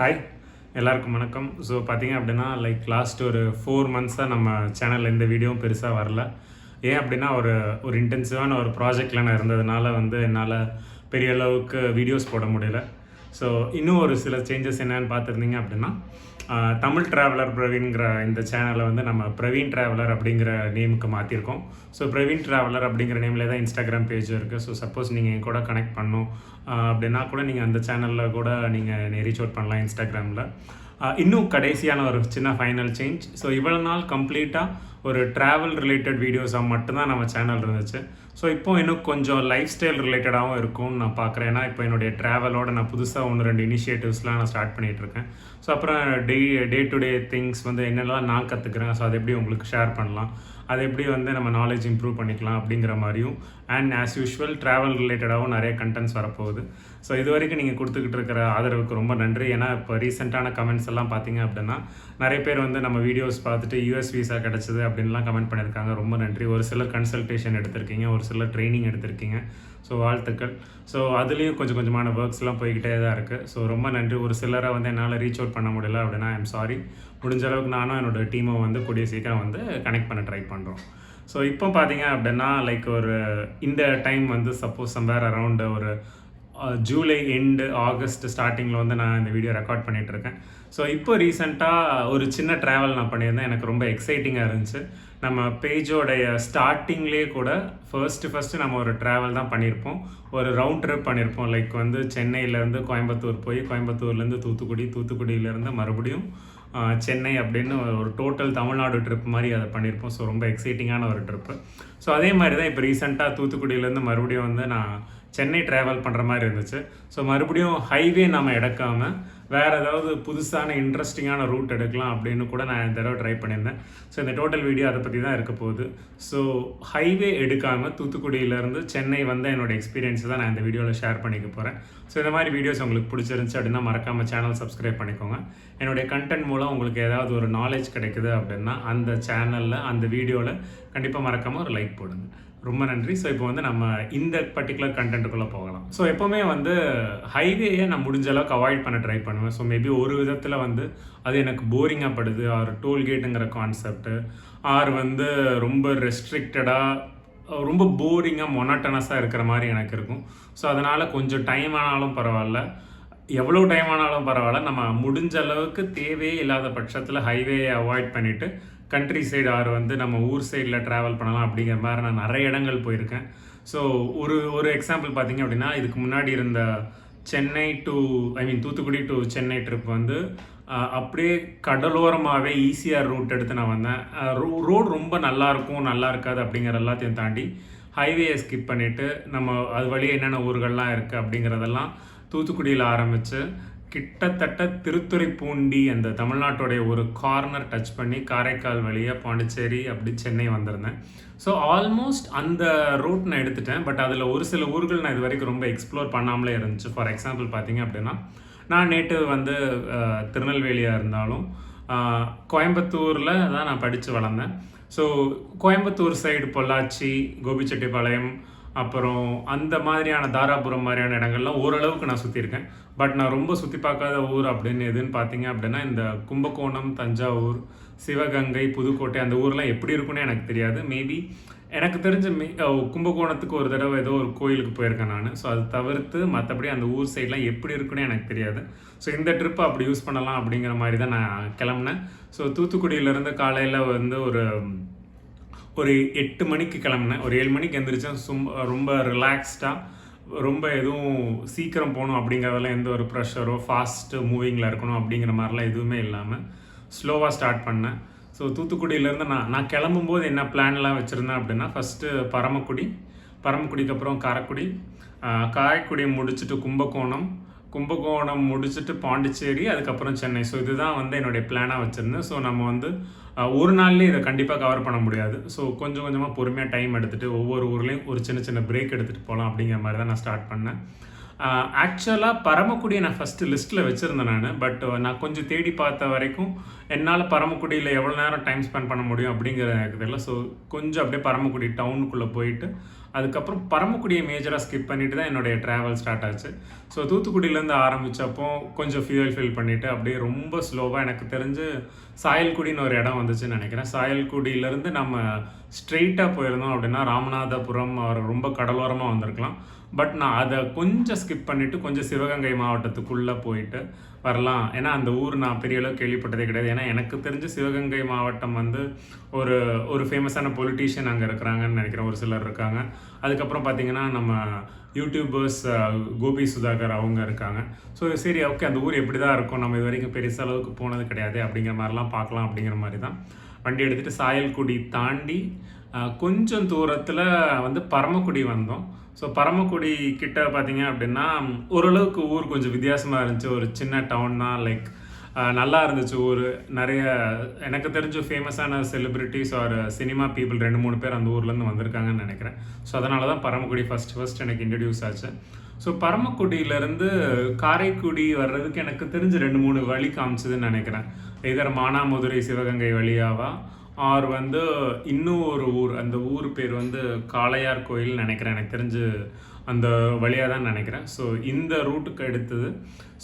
Hi எல்லாருக்கும் வணக்கம். So பார்த்தீங்க அப்படின்னா லைக் லாஸ்ட் ஒரு ஃபோர் மந்த்ஸாக நம்ம சேனலில் எந்த வீடியோவும் பெருசாக வரல. ஏன் அப்படின்னா ஒரு ஒரு இன்டென்சிவான ஒரு ப்ராஜெக்டில் நான் இருந்ததுனால வந்து என்னால் பெரிய அளவுக்கு வீடியோஸ் போட முடியல. ஸோ இன்னும் ஒரு சில சேஞ்சஸ் என்னென்னு பார்த்துருந்தீங்க அப்படின்னா தமிழ் ட்ராவலர் பிரவீன்கிற இந்த சேனலை வந்து நம்ம பிரவீன் ட்ராவலர் அப்படிங்கிற நேமுக்கு மாற்றிருக்கோம் ஸோ பிரவீன் ட்ராவலர் அப்படிங்கிற நேமில் தான் இன்ஸ்டாகிராம் பேஜ் இருக்குது ஸோ சப்போஸ் நீங்கள் என் கூட கனெக்ட் பண்ணும் அப்படின்னா கூட நீங்கள் அந்த சேனலில் கூட நீங்கள் என்னை ரீச் அவுட் பண்ணலாம் இன்ஸ்டாகிராமில் இன்னும் கடைசியான ஒரு சின்ன ஃபைனல் சேஞ்ச் ஸோ இவ்வளோ நாள் கம்ப்ளீட்டாக ஒரு ட்ராவல் ரிலேட்டட் வீடியோஸாக மட்டும்தான் நம்ம சேனல் இருந்துச்சு. ஸோ இப்போ இன்னும் கொஞ்சம் லைஃப் ஸ்டைல் ரிலேட்டடாகவும் இருக்கும்னு நான் பார்க்குறேன். ஏன்னா இப்போ என்னுடைய ட்ராவலோட நான் புதுசாக ஒன்று ரெண்டு இனிஷியேட்டிவ்ஸ்லாம் நான் ஸ்டார்ட் பண்ணிகிட்டு இருக்கேன் ஸோ அப்புறம் டே டே டு டே திங்ஸ் வந்து என்னெல்லாம் நான் கற்றுக்குறேன் ஸோ அதை எப்படி உங்களுக்கு ஷேர் பண்ணலாம்? அதை எப்படி வந்து நம்ம நாலேஜ் இம்ப்ரூவ் பண்ணிக்கலாம் அப்படிங்கிற மாதிரியும் அண்ட் ஆஸ் யூஷுவல் ட்ராவல் ரிலேட்டடாகவும் நிறைய கண்டென்ட்ஸ் வரப்போகுது. ஸோ இது வரைக்கும் நீங்கள் கொடுத்துக்கிட்டு இருக்கிற ஆதரவுக்கு ரொம்ப நன்றி. ஏன்னா இப்போ ரீசெண்டான கமெண்ட்ஸ் எல்லாம் பார்த்தீங்க அப்படின்னா நிறைய பேர் வந்து நம்ம வீடியோஸ் பார்த்துட்டு யூஎஸ் விசா கிடச்சிது அப்படின்லாம் கமெண்ட் பண்ணியிருக்காங்க. ரொம்ப நன்றி. ஒரு சிலர் கன்சல்டேஷன் எடுத்திருக்கீங்க ஒரு சிலர் ட்ரைனிங் எடுத்திருக்கீங்க. ஸோ வாழ்த்துக்கள். ஸோ அதுலேயும் கொஞ்சம் கொஞ்சமான ஒர்க்ஸ்லாம் போய்கிட்டே தான் இருக்குது ஸோ ரொம்ப நன்றி. ஒரு சிலரை வந்து என்னால் ரீச் அவுட் பண்ண முடியல அப்படின்னா ஐம் சாரி முடிஞ்ச அளவுக்கு நானும் என்னோட டீமை வந்து கூடிய சீக்கிரம் வந்து கனெக்ட் பண்ண ட்ரை பண்ணுறோம் ஸோ இப்போ பார்த்தீங்க அப்படின்னா லைக் ஒரு இந்த டைம் வந்து சப்போஸ் சம்வேர் அரவுண்டு ஒரு ஜூலை எண்டு ஆகஸ்ட் ஸ்டார்டிங்கில் வந்து நான் இந்த வீடியோ ரெக்கார்ட் பண்ணிகிட்ருக்கேன் இருக்கேன். ஸோ இப்போ ரீசெண்டாக ஒரு சின்ன ட்ராவல் நான் பண்ணியிருந்தேன். எனக்கு ரொம்ப எக்ஸைட்டிங்காக இருந்துச்சு. நம்ம பேஜோடைய ஸ்டார்டிங்லேயே கூட ஃபர்ஸ்ட்டு ஃபஸ்ட்டு நம்ம ஒரு ட்ராவல் தான் பண்ணியிருப்போம். ஒரு ரவுண்ட் ட்ரிப் பண்ணியிருப்போம். லைக் வந்து சென்னையிலேருந்து கோயம்புத்தூர் போய் கோயம்புத்தூர்லேருந்து தூத்துக்குடி தூத்துக்குடியிலேருந்து மறுபடியும் சென்னை அப்படின்னு ஒரு டோட்டல் தமிழ்நாடு ட்ரிப் மாதிரி அதை பண்ணியிருப்போம். ஸோ ரொம்ப எக்ஸைட்டிங்கான ஒரு ட்ரிப்பு ஸோ அதே மாதிரி தான் இப்போ ரீசெண்டாக தூத்துக்குடியிலேருந்து மறுபடியும் வந்து நான் சென்னை ட்ராவல் பண்ணுற மாதிரி இருந்துச்சு. ஸோ மறுபடியும் ஹைவே நம்ம எடுக்காமல் வேறு ஏதாவது புதுசான இன்ட்ரெஸ்டிங்கான ரூட் எடுக்கலாம் அப்படின்னு கூட நான் இந்த தடவை ட்ரை பண்ணியிருந்தேன். ஸோ இந்த டோட்டல் வீடியோ அதை பற்றி தான் இருக்க போகுது. ஸோ ஹைவே எடுக்காமல் தூத்துக்குடியிலேருந்து சென்னை வந்த என்னோட எக்ஸ்பீரியன்ஸ் தான் நான் இந்த வீடியோவில் ஷேர் பண்ணிக்க போகிறேன் ஸோ இந்த மாதிரி வீடியோஸ் உங்களுக்கு பிடிச்சிருந்துச்சு அப்படின்னா மறக்காமல் சேனல் சப்ஸ்கிரைப் பண்ணிக்கோங்க. என்னுடைய கண்டென்ட் மூலம் உங்களுக்கு ஏதாவது ஒரு நாலேஜ் கிடைக்குது அப்படின்னா அந்த சேனலில் அந்த வீடியோவில் கண்டிப்பாக மறக்காமல் ஒரு லைக் போடுங்க. ரொம்ப நன்றி. ஸோ இப்போ வந்து நம்ம இந்த பர்டிகுலர் கண்டென்ட்டுக்குள்ளே போகலாம். ஸோ எப்போவுமே வந்து ஹைவேயை நான் முடிஞ்ச அளவுக்கு அவாய்ட் பண்ண ட்ரை பண்ணுவேன். ஸோ மேபி ஒரு விதத்தில் வந்து அது எனக்கு போரிங்காக படுது. ஆர் டோல்கேட்டுங்கிற கான்செப்ட்டு ஆர் வந்து ரொம்ப ரெஸ்ட்ரிக்டடாக ரொம்ப போரிங்காக மொனாட்டனஸாக இருக்கிற மாதிரி எனக்கு இருக்கும். ஸோ அதனால் கொஞ்சம் டைம் ஆனாலும் பரவாயில்ல. எவ்வளோ டைம் ஆனாலும் பரவாயில்ல. நம்ம முடிஞ்ச அளவுக்கு தேவையே இல்லாத பட்சத்தில் ஹைவேயை அவாய்ட் பண்ணிவிட்டு கண்ட்ரி சைடு ஆர் வந்து நம்ம ஊர் சைடில் ட்ராவல் பண்ணலாம் அப்படிங்கிற மாதிரி நான் நிறைய இடங்கள் போயிருக்கேன். ஸோ ஒரு ஒரு எக்ஸாம்பிள் பார்த்தீங்க அப்படின்னா இதுக்கு முன்னாடி இருந்த Chennai to I mean Thoothukudi to Chennai trip வந்து அப்படியே கடலோரமாகவே ஈஸியாக ரூட் எடுத்து நான் வந்தேன். ரோ ரோடு ரொம்ப நல்லா இருக்கும் நல்லா இருக்காது அப்படிங்கிற எல்லாத்தையும் தாண்டி ஹைவேயை ஸ்கிப் பண்ணிவிட்டு நம்ம அது வழியே என்னென்ன ஊர்கள்லாம் இருக்குது அப்படிங்கிறதெல்லாம் தூத்துக்குடியில் ஆரம்பித்து கிட்டத்தட்ட திருத்துறைப்பூண்டி அந்த தமிழ்நாட்டுடைய ஒரு கார்னர் டச் பண்ணி காரைக்கால் வழியாக பாண்டிச்சேரி அப்படி சென்னை வந்திருந்தேன். ஸோ ஆல்மோஸ்ட் அந்த ரூட் நான் எடுத்துட்டேன். பட் அதில் ஒரு சில ஊர்கள் நான் இது வரைக்கும் ரொம்ப எக்ஸ்ப்ளோர் பண்ணாமலே இருந்துச்சு. ஃபார் எக்ஸாம்பிள் பார்த்தீங்க அப்படின்னா நான் நேற்று வந்து திருநெல்வேலியாக இருந்தாலும் கோயம்புத்தூரில் தான் நான் படித்து வளர்ந்தேன். ஸோ கோயம்புத்தூர் சைடு பொள்ளாச்சி கோபிச்செட்டிப்பாளையம் அப்புறம் அந்த மாதிரியான தாராபுரம் மாதிரியான இடங்கள்லாம் ஓரளவுக்கு நான் சுற்றியிருக்கேன் பட் நான் ரொம்ப சுற்றி பார்க்காத ஊர் அப்படின்னு எதுன்னு பார்த்தீங்க அப்படின்னா இந்த கும்பகோணம் தஞ்சாவூர் சிவகங்கை புதுக்கோட்டை அந்த ஊர்லாம் எப்படி இருக்குன்னு எனக்கு தெரியாது. மேபி எனக்கு தெரிஞ்ச மே கும்பகோணத்துக்கு ஒரு தடவை ஏதோ ஒரு கோயிலுக்கு போயிருக்கேன் நான். ஸோ அது தவிர்த்து மற்றபடி அந்த ஊர் சைட்லாம் எப்படி இருக்குன்னு எனக்கு தெரியாது. ஸோ இந்த ட்ரிப்பை அப்படி யூஸ் பண்ணலாம் அப்படிங்கிற மாதிரி தான் நான் கிளம்புனேன். ஸோ தூத்துக்குடியிலேருந்து காலையில் வந்து ஒரு ஒரு எட்டு மணிக்கு கிளம்புனேன். ஒரு ஏழு மணிக்கு எந்திரிச்சேன். சும் ரொம்ப ரிலாக்ஸ்டாக ரொம்ப எதுவும் சீக்கிரம் போகணும் அப்படிங்கிறதெல்லாம் எந்த ஒரு ப்ரெஷரோ ஃபாஸ்ட்டு மூவிங்கில் இருக்கணும் அப்படிங்கிற மாதிரிலாம் எதுவுமே இல்லாமல் ஸ்லோவாக ஸ்டார்ட் பண்ணேன். ஸோ தூத்துக்குடியிலேருந்து நான் நான் கிளம்பும்போது என்ன பிளான்லாம் வச்சுருந்தேன் அப்படின்னா ஃபஸ்ட்டு பரமக்குடி பரமக்குடிக்கு அப்புறம் காரைக்குடி. காரைக்குடி முடிச்சுட்டு கும்பகோணம் கும்பகோணம் முடிச்சுட்டு பாண்டிச்சேரி அதுக்கப்புறம் சென்னை. ஸோ இதுதான் வந்து என்னுடைய பிளானாக வச்சுருந்தேன். ஸோ நம்ம வந்து ஒரு நாள்லேயே இதை கண்டிப்பாக கவர் பண்ண முடியாது. ஸோ கொஞ்சம் கொஞ்சமாக பொறுமையாக டைம் எடுத்துகிட்டு ஒவ்வொரு ஊர்லேயும் ஒரு சின்ன சின்ன பிரேக் எடுத்துகிட்டு போகலாம் அப்படிங்கிற மாதிரி தான் நான் ஸ்டார்ட் பண்ணேன். ஆக்சுவலாக பரமக்குடியை நான் ஃபஸ்ட்டு லிஸ்ட்டில் வச்சுருந்தேன் நான். பட் நான் கொஞ்சம் தேடி பார்த்த வரைக்கும் என்னால் பரமக்குடியில் எவ்வளோ நேரம் டைம் ஸ்பெண்ட் பண்ண முடியும் அப்படிங்கிற எனக்கு தெரியல. ஸோ கொஞ்சம் அப்படியே பரமக்குடி டவுனுக்குள்ளே போயிட்டு அதுக்கப்புறம் பரமக்குடியை மேஜராக ஸ்கிப் பண்ணிட்டு தான் என்னுடைய ட்ராவல் ஸ்டார்ட் ஆச்சு. ஸோ தூத்துக்குடியிலேருந்து ஆரம்பித்தப்போ கொஞ்சம் ஃபியூல் ஃபில் பண்ணிவிட்டு அப்படியே ரொம்ப ஸ்லோவாக எனக்கு தெரிஞ்சு சாயல்குடின்னு ஒரு இடம் வந்துச்சுன்னு நினைக்கிறேன். சாயல்குடியிலேருந்து நம்ம ஸ்ட்ரெயிட்டாக போயிருந்தோம் அப்படின்னா ராமநாதபுரம் அவர் ரொம்ப கடலோரமாக வந்திருக்கலாம். பட் நான் அதை கொஞ்சம் ஸ்கிப் பண்ணிவிட்டு கொஞ்சம் சிவகங்கை மாவட்டத்துக்குள்ளே போயிட்டு வரலாம். ஏன்னா அந்த ஊர் நான் பெரிய அளவு கேள்விப்பட்டதே கிடையாது. ஏன்னா எனக்கு தெரிஞ்சு சிவகங்கை மாவட்டம் வந்து ஒரு ஒரு ஃபேமஸான பொலிட்டீஷியன் அங்கே இருக்கிறாங்கன்னு நினைக்கிறேன். ஒரு சிலர் இருக்காங்க. அதுக்கப்புறம் பார்த்திங்கன்னா நம்ம யூடியூபர்ஸ் கோபி சுதாகர் அவங்க இருக்காங்க. ஸோ சரி ஓகே அந்த ஊர் எப்படி தான் இருக்கும்? நம்ம இது வரைக்கும் பெருச அளவுக்கு போனது கிடையாது. அப்படிங்கிற மாதிரிலாம் பார்க்கலாம் அப்படிங்கிற மாதிரி தான் வண்டி எடுத்துகிட்டு சாயல்குடி தாண்டி கொஞ்சம் தூரத்தில் வந்து பரமக்குடி வந்தோம். ஸோ பரமக்குடி கிட்ட பார்த்தீங்க அப்படின்னா ஓரளவுக்கு ஊர் கொஞ்சம் வித்தியாசமாக இருந்துச்சு. ஒரு சின்ன டவுன் தான் லைக் நல்லா இருந்துச்சு ஊர். நிறைய எனக்கு தெரிஞ்ச ஃபேமஸான செலிபிரிட்டிஸ் ஆர் சினிமா பீப்புள் ரெண்டு மூணு பேர் அந்த ஊர்லேருந்து வந்திருக்காங்கன்னு நினைக்கிறேன். ஸோ அதனால தான் பரமக்குடி ஃபர்ஸ்ட் ஃபர்ஸ்ட் எனக்கு இன்ட்ரடியூஸ் ஆச்சு. ஸோ பரமக்குடியிலேருந்து காரைக்குடி வர்றதுக்கு எனக்கு தெரிஞ்சு ரெண்டு மூணு வழி காமிச்சதுன்னு நினைக்கிறேன். இதர் மானாமதுரை சிவகங்கை வழியாவா ஆர் வந்து இன்னும் ஒரு ஊர் அந்த ஊர் பேர் வந்து காளையார் கோயில் நினைக்கிறேன். எனக்கு தெரிஞ்சு அந்த வழியாக தான் நினைக்கிறேன். ஸோ இந்த ரூட்டுக்கு எடுத்தது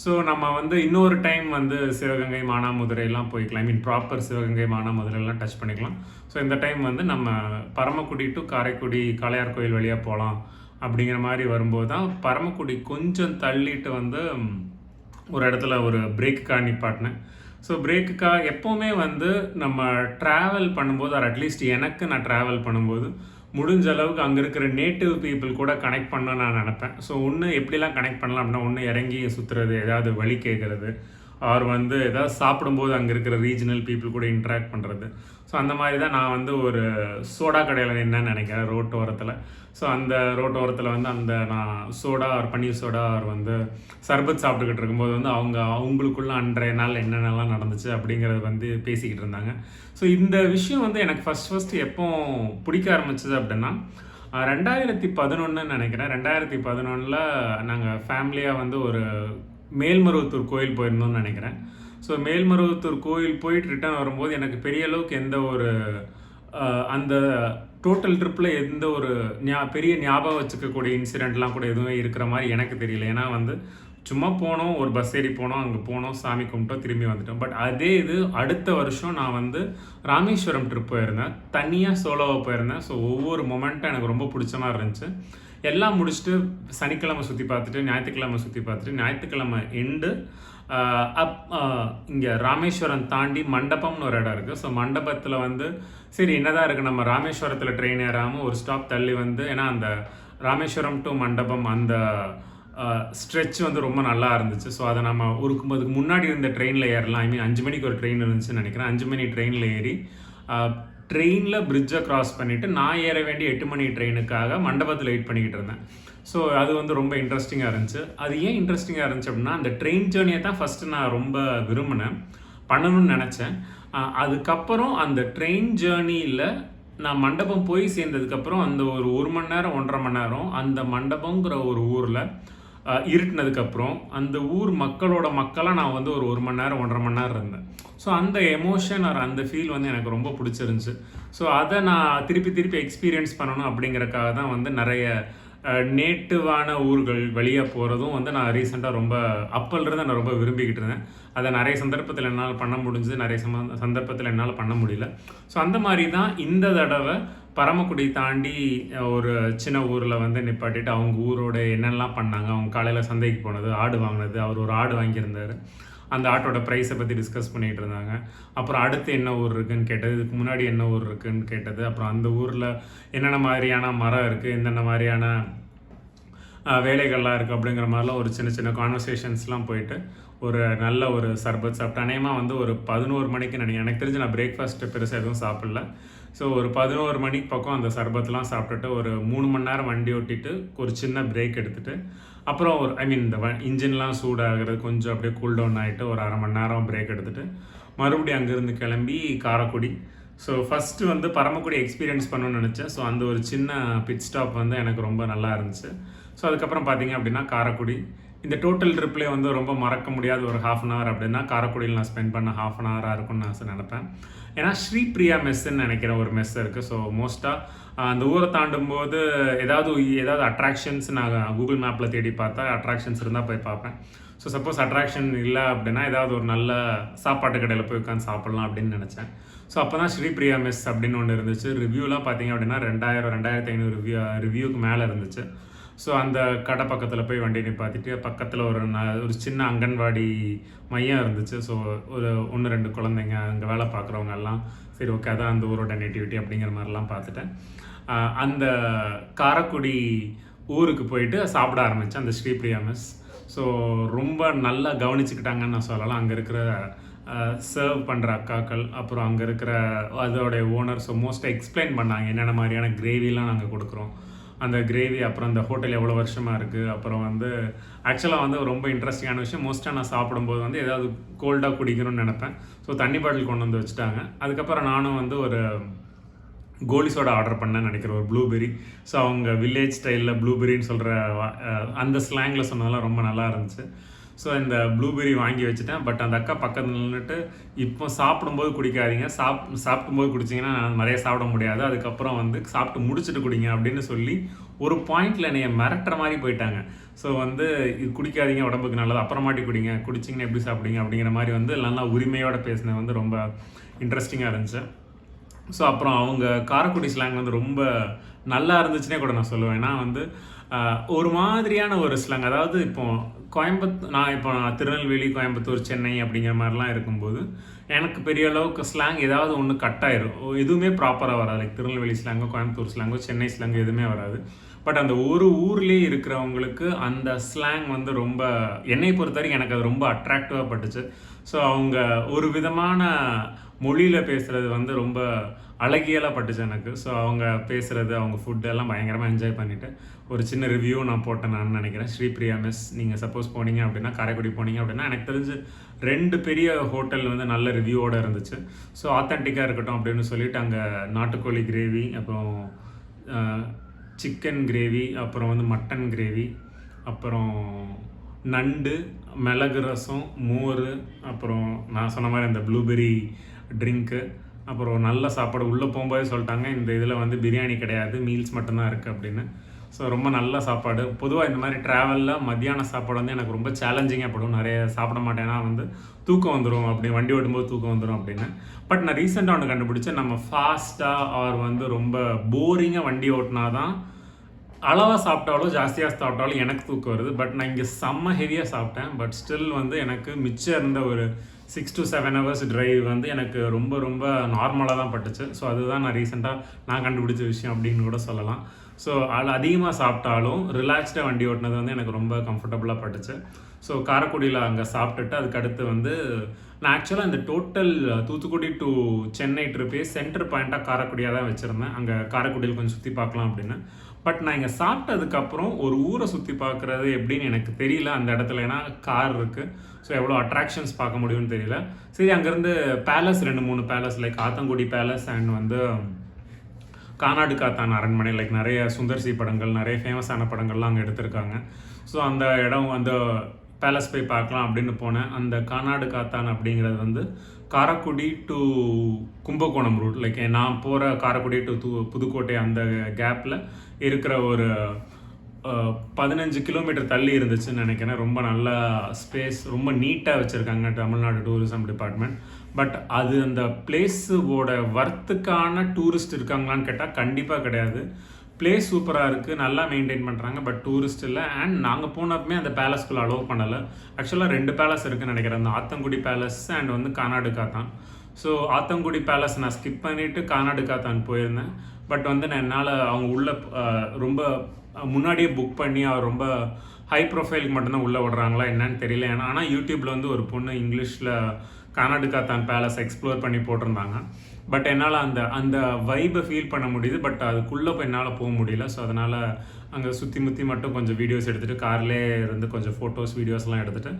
ஸோ நம்ம வந்து இன்னொரு டைம் வந்து சிவகங்கை மானாமதுரையெல்லாம் போய்க்கலாம். ஐ மீன் ப்ராப்பர் சிவகங்கை மானாமதுரையெல்லாம் டச் பண்ணிக்கலாம். ஸோ இந்த டைம் வந்து நம்ம பரமக்குடி டு காரைக்குடி காளையார் கோயில் வழியாக போகலாம் அப்படிங்கிற மாதிரி வரும்போது தான் பரமக்குடி கொஞ்சம் தள்ளிட்டு வந்து ஒரு இடத்துல ஒரு பிரேக்குக்காக நிப்பாட்டினேன் ஸோ பிரேக்குக்காக எப்போவுமே வந்து நம்ம ட்ராவல் பண்ணும்போது ஆர் அட்லீஸ்ட் எனக்கு நான் ட்ராவல் பண்ணும்போது முடிஞ்ச அளவுக்கு அங்கே இருக்கிற நேட்டிவ் பீப்புள் கூட கனெக்ட் பண்ண நான் நினப்பேன். ஸோ ஒன்று எப்படிலாம் கனெக்ட் பண்ணலாம் அப்படின்னா ஒன்று இறங்கி சுற்றுறது ஏதாவது வழி கேட்குறது ஆர் வந்து ஏதாவது சாப்பிடும்போது அங்கே இருக்கிற ரீஜனல் பீப்புள் கூட இன்ட்ராக்ட் பண்ணுறது ஸோ அந்த மாதிரி தான் நான் வந்து ஒரு சோடா கடையில் என்ன நினைக்கிறேன் ரோட்டோரத்தில் ஸோ அந்த ரோட்டோரத்தில் வந்து அந்த நான் சோடா ஆர் பன்னீர் சோடா ஆர் வந்து சர்பத் சாப்பிட்டுக்கிட்டு இருக்கும்போது வந்து அவங்க அவங்களுக்குள்ள அன்றைய நாள் என்னென்னலாம் நடந்துச்சு அப்படிங்கிறது வந்து பேசிக்கிட்டு இருந்தாங்க. ஸோ இந்த விஷயம் வந்து எனக்கு ஃபஸ்ட் ஃபஸ்ட்டு எப்போ பிடிக்க ஆரம்பிச்சது அப்படின்னா ரெண்டாயிரத்தி பதினொன்றுன்னு நினைக்கிறேன். ரெண்டாயிரத்தி பதினொன்றில் நாங்கள் ஃபேமிலியாக வந்து ஒரு மேல்மருவத்தூர் கோயில் போயிருந்தோம்னு நினைக்கிறேன். ஸோ மேல்மருவத்தூர் கோயில் போயிட்டு ரிட்டர்ன் வரும்போது எனக்கு பெரிய அளவுக்கு எந்த ஒரு அந்த டோட்டல் ட்ரிப்பில் எந்த ஒரு ஞா பெரிய ஞாபகம் வச்சுக்கக்கூடிய இன்சிடெண்ட்லாம் கூட எதுவுமே இருக்கிற மாதிரி எனக்கு தெரியல. ஏன்னா வந்து சும்மா போனோம் ஒரு பஸ் ஏறி போனோம் அங்கே போனோம் சாமி கும்பிட்டோம் திரும்பி வந்துட்டோம். பட் அதே இது அடுத்த வருஷம் நான் வந்து ராமேஸ்வரம் ட்ரிப் போயிருந்தேன். தனியாக சோலோவாக போயிருந்தேன். ஸோ ஒவ்வொரு மொமெண்ட்டும் எனக்கு ரொம்ப பிடிச்ச மாதிரி இருந்துச்சு. எல்லாம் முடிச்சுட்டு சனிக்கிழமை சுற்றி பார்த்துட்டு ஞாயிற்றுக்கிழமை சுற்றி பார்த்துட்டு ஞாயிற்றுக்கிழமை எண்டு அப் இங்கே ராமேஸ்வரம் தாண்டி மண்டபம்னு ஒரு இடம் இருக்குது ஸோ மண்டபத்தில் வந்து சரி என்னதான் இருக்குது நம்ம ராமேஸ்வரத்தில் ட்ரெயின் ஏறாமல் ஒரு ஸ்டாப் தள்ளி வந்து ஏன்னா அந்த ராமேஸ்வரம் டு மண்டபம் அந்த ஸ்ட்ரெச் வந்து ரொம்ப நல்லா இருந்துச்சு. ஸோ அதை நம்ம ஒரு அதுக்கு முன்னாடி இருந்த ட்ரெயினில் ஏறலாம். ஐ மீன் அஞ்சு மணிக்கு ஒரு ட்ரெயின் இருந்துச்சுன்னு நினைக்கிறேன். அஞ்சு மணி ட்ரெயினில் ஏறி ட்ரெயினில் பிரிட்ஜை கிராஸ் பண்ணிவிட்டு நான் ஏற வேண்டிய எட்டு மணி ட்ரெயினுக்காக மண்டபத்தில் வெயிட் பண்ணிக்கிட்டு இருந்தேன். ஸோ அது வந்து ரொம்ப இன்ட்ரெஸ்டிங்காக இருந்துச்சு. அது ஏன் இன்ட்ரெஸ்டிங்காக இருந்துச்சு அப்படின்னா அந்த ட்ரெயின் ஜேர்னியை தான் ஃபஸ்ட்டு நான் ரொம்ப விரும்பினேன். பண்ணணும்னு நினச்சேன். அதுக்கப்புறம் அந்த ட்ரெயின் ஜேர்னியில் நான் மண்டபம் போய் சேர்ந்ததுக்கப்புறம் அந்த ஒரு ஒரு மணி நேரம் ஒன்றரை மணி நேரம் அந்த மண்டபங்கிற ஒரு ஊரில் இருட்டினதுக்கப்புறம் அந்த ஊர் மக்களோட மக்களாக நான் வந்து ஒரு ஒரு மணி நேரம் ஒன்றரை மணி நேரம் இருந்தேன். ஸோ அந்த எமோஷன் ஆர் அந்த ஃபீல் வந்து எனக்கு ரொம்ப பிடிச்சிருந்துச்சு. ஸோ அதை நான் திருப்பி திருப்பி எக்ஸ்பீரியன்ஸ் பண்ணணும் அப்படிங்கிறக்காக தான் வந்து நிறைய நேட்டிவான ஊர்கள் வெளியே போகிறதும் வந்து நான் ரீசெண்டாக ரொம்ப அப்பல்லிருந்து நான் ரொம்ப விரும்பிக்கிட்டு இருந்தேன். அதை நிறைய சந்தர்ப்பத்தில் என்னால் பண்ண முடிஞ்சது நிறைய சம சந்தர்ப்பத்தில் என்னால் பண்ண முடியல. ஸோ அந்த மாதிரி தான் இந்த தடவை பரமக்குடி தாண்டி ஒரு சின்ன ஊரில் வந்து நிப்பாட்டிட்டு அவங்க ஊரோட என்னென்னலாம் பண்ணாங்க அவங்க காலையில் சந்தைக்கு போனது ஆடு வாங்கினது அவர் ஒரு ஆடு வாங்கியிருந்தார். அந்த ஆட்டோட ப்ரைஸை பற்றி டிஸ்கஸ் பண்ணிகிட்டு இருந்தாங்க. அப்புறம் அடுத்து என்ன ஊர் இருக்குதுன்னு கேட்டது இதுக்கு முன்னாடி என்ன ஊர் இருக்குன்னு கேட்டது அப்புறம் அந்த ஊரில் என்னென்ன மாதிரியான மரம் இருக்குது என்னென்ன மாதிரியான வேலைகள்லாம் இருக்குது அப்படிங்கிற மாதிரிலாம் ஒரு சின்ன சின்ன கான்வர்சேஷன்ஸ்லாம் போயிட்டு ஒரு நல்ல ஒரு சர்பத் சாப்பிட்டேன் அநேகமாக வந்து ஒரு பதினோரு மணிக்கு நினைக்கிறேன். எனக்கு தெரிஞ்சு நான் பிரேக்ஃபாஸ்ட்டு பெருசாக எதுவும் சாப்பிடல. ஸோ ஒரு பதினோரு மணிக்கு பக்கம் அந்த சர்பத்தெலாம் சாப்பிட்டுட்டு ஒரு மூணு மணி நேரம் வண்டி ஓட்டிட்டு ஒரு சின்ன பிரேக் எடுத்துகிட்டு அப்புறம் ஒரு ஐ மீன் இந்த வ இன்ஜின்லாம் சூடாகிறது கொஞ்சம் அப்படியே கூல் டவுன் ஆகிட்டு ஒரு அரை மணி நேரம் பிரேக் எடுத்துட்டு மறுபடியும் அங்கேருந்து கிளம்பி காரைக்குடி. ஸோ ஃபஸ்ட்டு வந்து பரமக்குடி எக்ஸ்பீரியன்ஸ் பண்ணணும்னு நினச்சேன். ஸோ அந்த ஒரு சின்ன பிட் ஸ்டாப் வந்து எனக்கு ரொம்ப நல்லா இருந்துச்சு. ஸோ அதுக்கப்புறம் பார்த்தீங்க அப்படின்னா காரைக்குடி. இந்த டோட்டல் ட்ரிப்லேயே வந்து ரொம்ப மறக்க முடியாத ஒரு ஹாஃப் அன் ஹவர் அப்படின்னா காரைக்குடியில் நான் ஸ்பெண்ட் பண்ண ஹாஃப் அன் ஹவராக இருக்கும்னு நான் நினைப்பேன். ஏன்னா ஸ்ரீபிரியா மெஸ்ஸுன்னு நினைக்கிற ஒரு மெஸ் இருக்குது ஸோ மோஸ்ட்டாக அந்த ஊரை தாண்டும் போது ஏதாவது ஏதாவது அட்ராக்ஷன்ஸ் நான் கூகுள் மேப்பில் தேடி பார்த்தா அட்ராக்ஷன்ஸ் இருந்தால் போய் பார்ப்பேன். ஸோ சப்போஸ் அட்ராக்ஷன் இல்லை அப்படின்னா ஏதாவது ஒரு நல்ல சாப்பாட்டு கடையில் போய் உட்காந்து சாப்பிட்லாம் அப்படின்னு நினச்சேன். ஸோ அப்போ தான் ஸ்ரீபிரியா மெஸ் அப்படின்னு ஒன்று இருந்துச்சு. ரிவ்யூலாம் பார்த்தீங்க அப்படின்னா ரெண்டாயிரம் ரெண்டாயிரத்தி ஐநூறு ரிவ்யூ ரிவ்யூக்கு மேலே இருந்துச்சு. ஸோ அந்த கடை பக்கத்தில் போய் வண்டி நிப்பாத்திட்டு பக்கத்தில் ஒரு ந ஒரு சின்ன அங்கன்வாடி மையம் இருந்துச்சு. ஸோ ஒரு ஒன்று ரெண்டு குழந்தைங்க அங்கே வேலை பார்க்குறவங்க எல்லாம் சரி ஓகே அதான் அந்த ஊரோட நேட்டிவிட்டி அப்படிங்கிற மாதிரிலாம் பார்த்துட்டேன். அந்த காரக்குடி ஊருக்கு போயிட்டு சாப்பிட ஆரம்பித்தேன் அந்த ஸ்ரீபிரியா மெஸ் ஸோ ரொம்ப நல்லா கவனிச்சுக்கிட்டாங்கன்னு நான் சொல்லலாம். அங்கே இருக்கிற சர்வ் பண்ணுற அக்காக்கள் அப்புறம் அங்கே இருக்கிற அதோடைய ஓனர் ஸோ மோஸ்ட்டாக எக்ஸ்பிளைன் பண்ணாங்க என்னென்ன மாதிரியான கிரேவிலாம் நாங்கள் கொடுக்குறோம். அந்த கிரேவி அப்புறம் அந்த ஹோட்டல் எவ்வளோ வருஷமாக இருக்குது அப்புறம் வந்து ஆக்சுவலாக வந்து ரொம்ப இன்ட்ரெஸ்டிங்கான விஷயம் மோஸ்ட்டாக நான் சாப்பிடும்போது வந்து ஏதாவது கோல்டாக குடிக்கணும்னு நினப்பேன். ஸோ தண்ணி பாட்டில் கொண்டு வந்து வச்சுட்டாங்க. அதுக்கப்புறம் நானும் வந்து ஒரு கோலி சோடா ஆர்டர் பண்ணேன்னு நினைக்கிறேன் ஒரு ப்ளூபெரி ஸோ அவங்க வில்லேஜ் ஸ்டைலில் ப்ளூபெரின்னு சொல்கிற அந்த ஸ்லாங்கில் சொன்னதெல்லாம் ரொம்ப நல்லா இருந்துச்சு. ஸோ இந்த ப்ளூபெரி வாங்கி வச்சுட்டேன். பட் அந்த அக்கா பக்கத்தில் நின்றுட்டு இப்போ சாப்பிடும்போது குடிக்காதீங்க. சாப் சாப்பிடும்போது குடிச்சிங்கன்னா நிறைய சாப்பிட முடியாது. அதுக்கப்புறம் வந்து சாப்பிட்டு முடிச்சுட்டு குடிங்க. அப்படின்னு சொல்லி ஒரு பாயிண்டில் என்னைய மிரட்டுற மாதிரி போயிட்டாங்க. ஸோ வந்து இது குடிக்காதீங்க உடம்புக்கு நல்லது. அப்புறமாட்டி குடிங்க. குடிச்சிங்கன்னா எப்படி சாப்பிடுங்க அப்படிங்கிற மாதிரி வந்து நல்லா உரிமையோடு பேசினது வந்து ரொம்ப இன்ட்ரெஸ்டிங்காக இருந்துச்சு. ஸோ அப்புறம் அவங்க காரைக்குடி ஸ்லாங் வந்து ரொம்ப நல்லா இருந்துச்சுன்னே கூட நான் சொல்லுவேன். ஏன்னா வந்து ஒரு மாதிரியான ஒரு ஸ்லாங் அதாவது இப்போ கோயம்புத்தூர் நான் இப்போ நான் திருநெல்வேலி கோயம்புத்தூர் சென்னை அப்படிங்கிற மாதிரிலாம் இருக்கும்போது எனக்கு பெரிய அளவுக்கு ஸ்லாங் ஏதாவது ஒன்று கட் ஆயிரும். ஓ, எதுவுமே ப்ராப்பராக வராது. லைக் திருநெல்வேலி ஸ்லாங்கோ கோயம்புத்தூர் ஸ்லாங்கோ சென்னை ஸ்லாங்கோ எதுவுமே வராது. பட் அந்த ஒரு ஊர்லேயே இருக்கிறவங்களுக்கு அந்த ஸ்லாங் வந்து ரொம்ப என்னை பொறுத்த வரைக்கும் எனக்கு அது ரொம்ப அட்ராக்டிவாக பட்டுச்சு. ஸோ அவங்க ஒரு விதமான மொழியில் பேசுகிறது வந்து ரொம்ப அழகியலாக பட்டுச்சு எனக்கு. ஸோ அவங்க பேசுகிறது அவங்க ஃபுட் எல்லாம் பயங்கரமாக என்ஜாய் பண்ணிவிட்டு ஒரு சின்ன ரிவ்யூ நான் போட்டேன் நான் நினைக்கிறேன். ஸ்ரீபிரியா மிஸ் நீங்கள் சப்போஸ் போனீங்க அப்படின்னா காரைக்குடி போனீங்க அப்படின்னா எனக்கு தெரிஞ்சு ரெண்டு பெரிய ஹோட்டல் வந்து நல்ல ரிவ்யூவோட இருந்துச்சு. ஸோ ஆத்தென்டிக்காக இருக்கட்டும் அப்படின்னு சொல்லிட்டு அங்கே நாட்டுக்கோழி கிரேவி அப்புறம் சிக்கன் கிரேவி அப்புறம் வந்து மட்டன் கிரேவி அப்புறம் நண்டு மிளகு ரசம் மோர் அப்புறம் நான் சொன்ன மாதிரி அந்த ப்ளூபெரி ட்ரிங்க்கு அப்புறம் நல்ல சாப்பாடு. உள்ளே போகும்போதே சொல்லிட்டாங்க இந்த இதில் வந்து பிரியாணி கிடையாது மீல்ஸ் மட்டும்தான் இருக்குது அப்படின்னு. ஸோ ரொம்ப நல்ல சாப்பாடு. பொதுவாக இந்த மாதிரி ட்ராவலில் மத்தியான சாப்பாடு வந்து எனக்கு ரொம்ப சேலஞ்சிங்காக படும். நிறைய சாப்பிட மாட்டேன்னா வந்து தூக்கம் வந்துடும் அப்படி வண்டி ஓட்டும்போது தூக்கம் வந்துடும் அப்படின்னு. பட் நான் ரீசெண்டாக ஒன்று கண்டுபிடிச்சேன். நம்ம ஃபாஸ்ட்டாக ஆர் வந்து ரொம்ப போரிங்காக வண்டி ஓட்டினா தான் அளவாக சாப்பிட்டாலும் ஜாஸ்தியாக சாப்பிட்டாலும் எனக்கு தூக்கம் வருது. பட் நான் இங்கே செம்ம ஹெவியாக சாப்பிட்டேன். பட் ஸ்டில் வந்து எனக்கு மிச்சம் இருந்த ஒரு six to seven hours drive வந்து எனக்கு ரொம்ப ரொம்ப நார்மலாக தான் பட்டுச்சு. ஸோ அதுதான் நான் ரீசெண்டாக நான் கண்டுபிடிச்ச விஷயம் அப்படின்னு கூட சொல்லலாம். ஸோ அது அதிகமாக சாப்பிட்டாலும் ரிலாக்ஸ்டாக வண்டி ஓட்டினது வந்து எனக்கு ரொம்ப கம்ஃபர்டபுளாக பட்டுச்சு. ஸோ காரைக்குடியில் அங்கே சாப்பிட்டுட்டு அதுக்கடுத்து வந்து நான் ஆக்சுவலாக இந்த டோட்டல் தூத்துக்குடி டு சென்னை ட்ரிப்பே சென்டர் பாயிண்ட்டாக காரைக்குடியாக தான் வச்சுருந்தேன். அங்கே காரைக்குடியில் கொஞ்சம் சுற்றி பார்க்கலாம் அப்படின்னு. பட் நான் இங்கே சாப்பிட்டதுக்கப்புறம் ஒரு ஊரை சுற்றி பார்க்குறது எப்படின்னு எனக்கு தெரியல அந்த இடத்துல. ஏன்னா கார் இருக்குது ஸோ எவ்வளோ அட்ராக்ஷன்ஸ் பார்க்க முடியும்னு தெரியல. சரி அங்கேருந்து பேலஸ் ரெண்டு மூணு palace like Athangudi palace and வந்து கானாடு காத்தான் அரண்மனை லைக் நிறைய சுந்தர்சி படங்கள் நிறைய ஃபேமஸான படங்கள்லாம் அங்கே எடுத்திருக்காங்க. ஸோ அந்த இடம் அந்த பேலஸ் போய் பார்க்கலாம் அப்படின்னு போனேன். அந்த கானாடு காத்தான் அப்படிங்கிறது வந்து Karaikudi to Kumbakonam route like நான் போகிற காரைக்குடி டு புதுக்கோட்டை அந்த கேப்பில் இருக்கிற ஒரு பதினஞ்சு கிலோமீட்டர் தள்ளி இருந்துச்சுன்னு நினைக்கிறேன். ரொம்ப நல்லா ஸ்பேஸ் ரொம்ப நீட்டாக வச்சுருக்காங்க தமிழ்நாடு டூரிசம் டிபார்ட்மெண்ட் பட் அது அந்த பிளேஸோட வர்த்துக்கான டூரிஸ்ட் இருக்காங்களான்னு கேட்டால் கண்டிப்பாக கிடையாது. பிளேஸ் சூப்பராக இருக்குது நல்லா மெயின்டைன் பண்ணுறாங்க பட் டூரிஸ்ட் இல்லை. அண்ட் நாங்கள் போனப்பமே அந்த பேலஸ்க்குள்ளே அலோவ் பண்ணலை. ஆக்சுவலாக ரெண்டு பேலஸ் இருக்குன்னு நினைக்கிறேன். அந்த ஆத்தங்குடி பேலஸ் அண்ட் வந்து Kanadukathan. So Athangudi palace நான் ஸ்கிப் பண்ணிவிட்டு கானாடு காத்தான் போயிருந்தேன். பட் வந்து நான் என்னால் அவங்க உள்ள ரொம்ப முன்னாடியே புக் பண்ணி அவர் ரொம்ப ஹை ப்ரொஃபைலுக்கு மட்டும்தான் உள்ளே விடுறாங்களா என்னன்னு தெரியல. ஏன்னா ஆனால் யூடியூப்பில் வந்து ஒரு பொண்ணு இங்கிலீஷில் கர்நாடகா தான் பேலஸ் எக்ஸ்ப்ளோர் பண்ணி போட்டிருந்தாங்க. பட் என்னால் அந்த அந்த வைபை ஃபீல் பண்ண முடியுது. பட் அதுக்குள்ளே போய் என்னால் போக முடியல. ஸோ அதனால் அங்கே சுற்றி முற்றி மட்டும் கொஞ்சம் வீடியோஸ் எடுத்துகிட்டு கார்லேயே இருந்து கொஞ்சம் ஃபோட்டோஸ் வீடியோஸ்லாம் எடுத்துகிட்டு